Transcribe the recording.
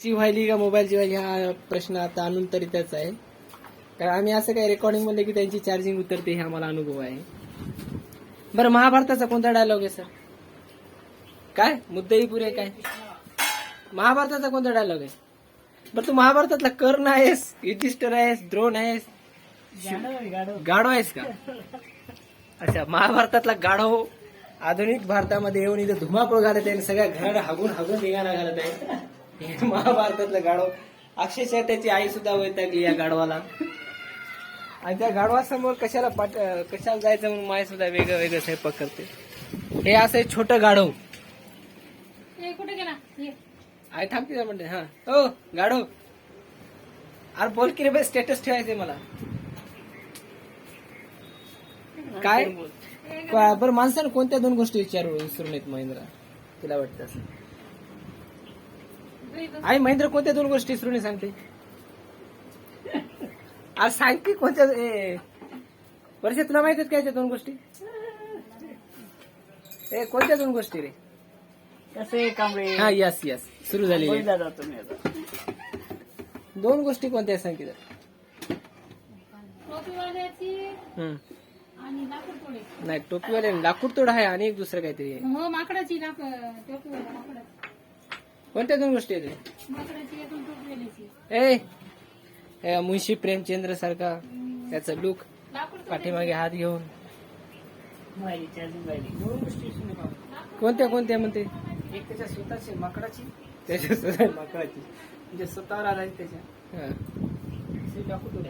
ची व्हायली का मोबाईलची व्हायली हा प्रश्न आता आणून तरी त्याच आहे. कारण आम्ही असं काही रेकॉर्डिंग म्हणलं की त्यांची चार्जिंग उतरते हे आम्हाला अनुभव आहे. बरं महाभारताचा कोणता डायलॉग आहे सर काय? मुद्दाही पुरे काय? महाभारताचा कोणता डायलॉग आहे? बरं तू महाभारतातला कर्ण आहेस युधिष्ठर आहेस द्रोण आहेस. गाढव आहेस का? अच्छा महाभारतातला गाढव आधुनिक भारतामध्ये येऊन इथं धुमाकूळ घालत आहे आणि सगळ्या घराला हागून हागून निघाला घालत आहे. हे महाभारतातलं गाढव. अक्षरशः त्याची आई सुद्धा वैतागली या गाढवाला. आणि त्या गाढवासमोर कशाला पाठ कशाला जायचं म्हणून माय सुद्धा वेगळं वेगळं स्वयंपाक करते. हे असं आहे छोटं गाढव. कुठे गेला? ये. आई थांबते म्हणते हा. हो गाढव. अरे बोल की रे बाई स्टेटस ठेवायचंय मला. काय? बरं माणसानं कोणत्या दोन गोष्टी विचारू विसरून येत महेंद्र. तिला वाटतं. आई महेंद्र कोणत्या दोन गोष्टी विसरून ये सांगते? आज सांग की कोणत्या ए वर्ष तुला माहीत आहेत काय त्या दोन गोष्टी? ए कोणत्या दोन गोष्टी रे? कसे कांबळे? हा यस यस. सुरू झाली दोन गोष्टी कोणत्या आहेत सांग की जरा. टोपीवाल्याची हम्म. आणि लाकूड तोडे नाही टोपीवाले लाकूड तोड आहे आणि एक दुसरं काहीतरी आहे. हो माकडाची. कोणत्या दोन गोष्टी आहेत? ए ए, मुंशी प्रेमचंद्र सारखा त्याचा लुक. पाठीमागे हात घेऊन. कोणत्या कोणत्या म्हणते? एक त्याच्या स्वतःची माकडाची. त्याच्या स्वतः माकडाची. म्हणजे स्वतःवर आला त्याच्या. दाखवतो